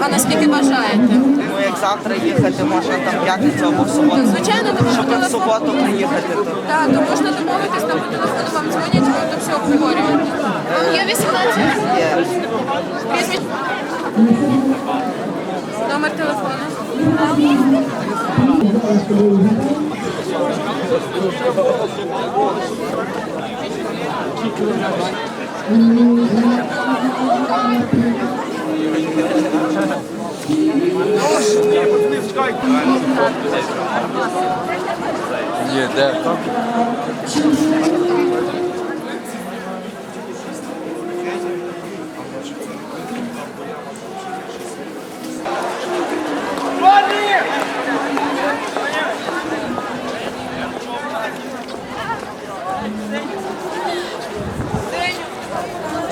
А наскільки бажаєте? Ну, як завтра їхати, можна там п'ятницю або в суботу. Звичайно, тому по в суботу приїхати, то Так, то можна домовитись, там по телефону вам дзвонять, ви до всього обговорюєте. Вам є 18? є. Номер телефону. Ні, де?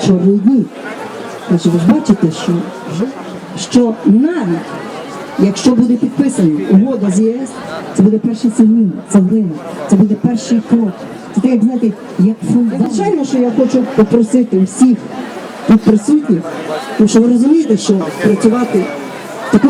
чорні дні. Значить, ви бачите, що, що навіть якщо буде підписана угода з ЄС, це буде перший цеглин, цеглина, це буде перший крок. Це так, як знаєте, як фундамент. Звичайно, що я хочу попросити всіх тут присутніх, тому що ви розумієте, що працювати тако.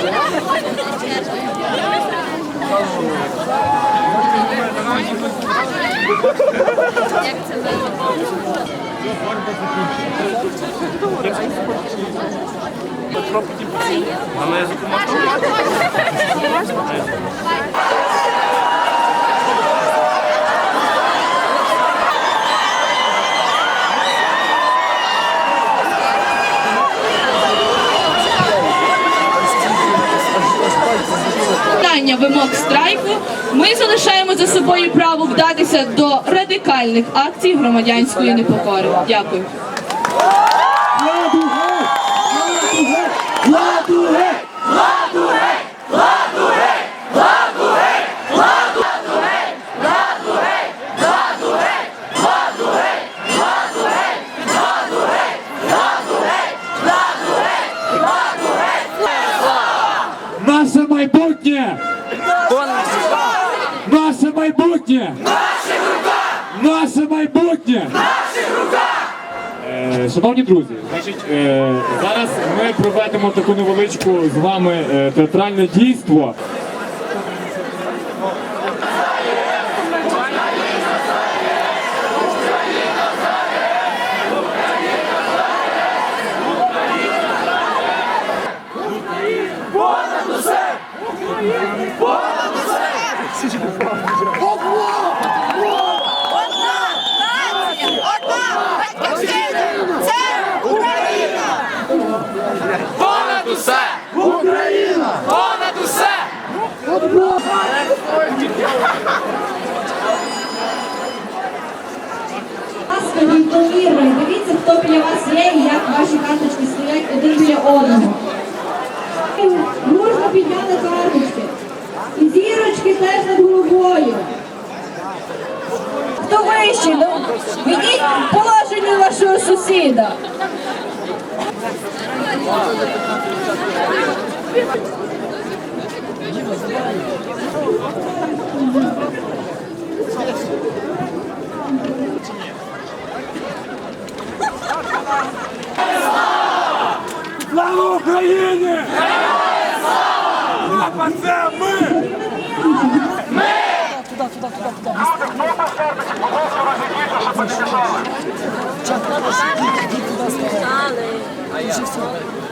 виконання вимог страйку ми залишаємо за собою право вдатися до радикальних акцій громадянської непокори. Дякую. Наше майбутнє! Наше майбутнє! Е, Шановні друзі, значить, е, зараз ми проведемо таку невеличку з вами е, театральне дійство. Ласка, рівномірно. І Дивіться, хто біля вас є і як ваші карточки стоять один біля одного. Можна підняти карточки. І зірочки теж над головою. Хто вищий? Ну, Відіть положення вашого сусіда.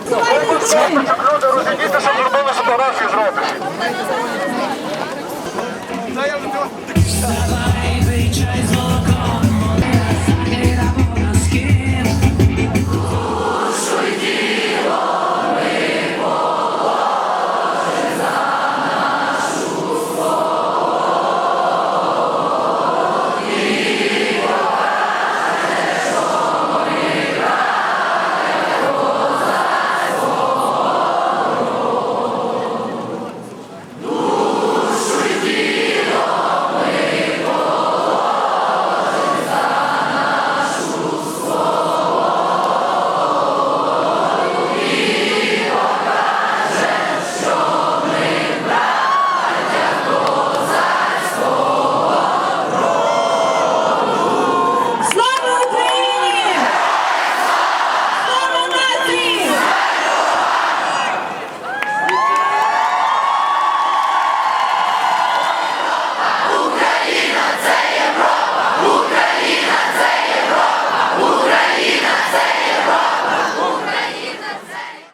Давайте Люди розійдіться, щоб зробили фотографії зробити.